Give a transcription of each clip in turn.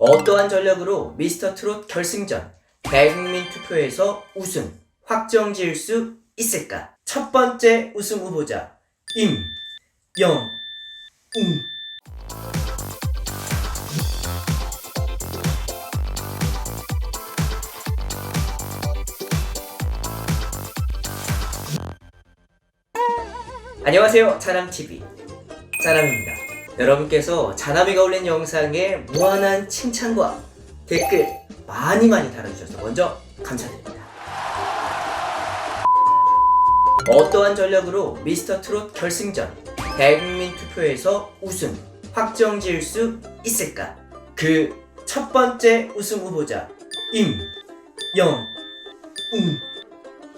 어떠한 전략으로 미스터 트롯 결승전 대국민 투표에서 우승 확정 지을 수 있을까? 첫 번째 우승 후보자 임 영 웅. 안녕하세요 자남TV 자남입니다 여러분께서 자남이가 올린 영상에 무한한 칭찬과 댓글 많이 많이 달아주셔서 먼저 감사드립니다 어떠한 전략으로 미스터 트롯 결승전 대국민 투표에서 우승 확정 지을 수 있을까? 그 첫 번째 우승 후보자 임 영 웅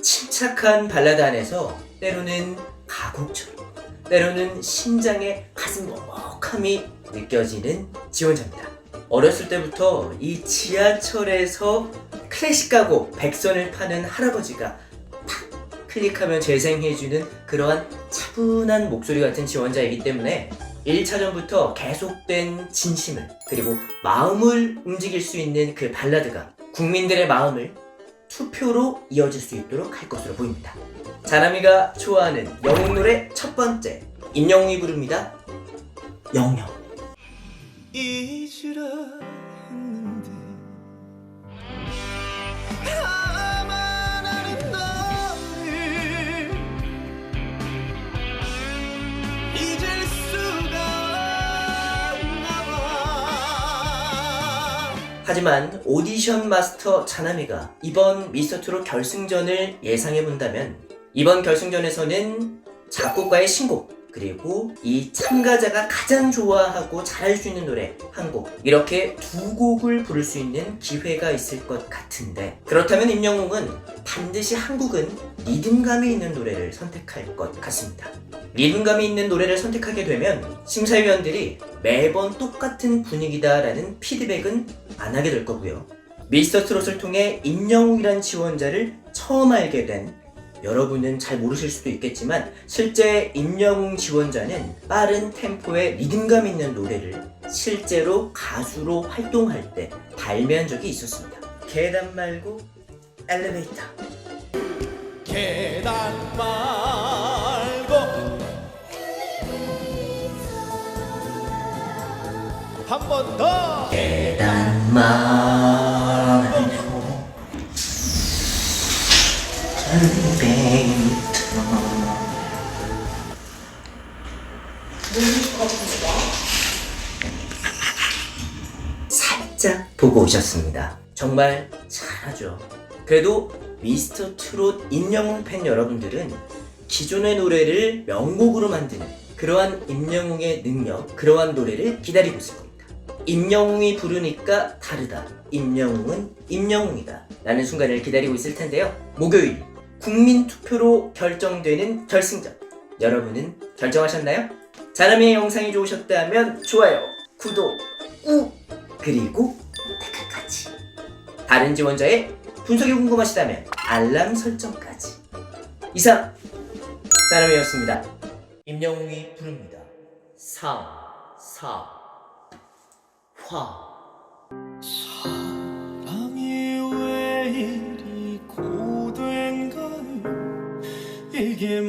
침착한 발라드 안에서 때로는 가곡처럼 때로는 심장의 가슴 먹먹함이 느껴지는 지원자입니다. 어렸을 때부터 이 지하철에서 클래식 가고 백선을 파는 할아버지가 탁 클릭하면 재생해주는 그러한 차분한 목소리 같은 지원자이기 때문에 1차전부터 계속된 진심을 그리고 마음을 움직일 수 있는 그 발라드가 국민들의 마음을 투표로 이어질 수 있도록 할 것으로 보입니다. 자남이가 좋아하는 영웅 노래 첫 번째 임영웅이 부릅니다. 영영. 잊으라 하지만 오디션 마스터 자남이가 이번 미스터트롯 결승전을 예상해 본다면 이번 결승전에서는 작곡가의 신곡 그리고 이 참가자가 가장 좋아하고 잘할 수 있는 노래 한 곡 이렇게 두 곡을 부를 수 있는 기회가 있을 것 같은데 그렇다면 임영웅은 반드시 한 곡은 리듬감이 있는 노래를 선택할 것 같습니다. 리듬감이 있는 노래를 선택하게 되면 심사위원들이 매번 똑같은 분위기다라는 피드백은 안 하게 될 거고요. 미스터 트롯을 통해 임영웅이란 지원자를 처음 알게 된 여러분은 잘 모르실 수도 있겠지만 실제 임영웅 지원자는 빠른 템포의 리듬감 있는 노래를 실제로 가수로 활동할 때 발매한 적이 있었습니다. 계단 말고 엘리베이터. 계단 말고 한 번 더 계단 말고 살짝 보고 오셨습니다. 정말 잘하죠. 그래도 미스터 트롯 임영웅 팬 여러분들은 기존의 노래를 명곡으로 만드는 그러한 임영웅의 능력, 그러한 노래를 기다리고 있을 겁니다. 임영웅이 부르니까 다르다. 임영웅은 임영웅이다. 라는 순간을 기다리고 있을 텐데요. 목요일 국민 투표로 결정되는 결승전. 여러분은 결정하셨나요? 자남이의 영상이 좋으셨다면 좋아요, 구독, 우 그리고 댓글까지. 다른 지원자의 분석이 궁금하시다면 알람 설정까지. 이상 자남이었습니다. 임영웅이 부릅니다. 3, 4, 화. 사랑이 왜 이리 고된가요 이게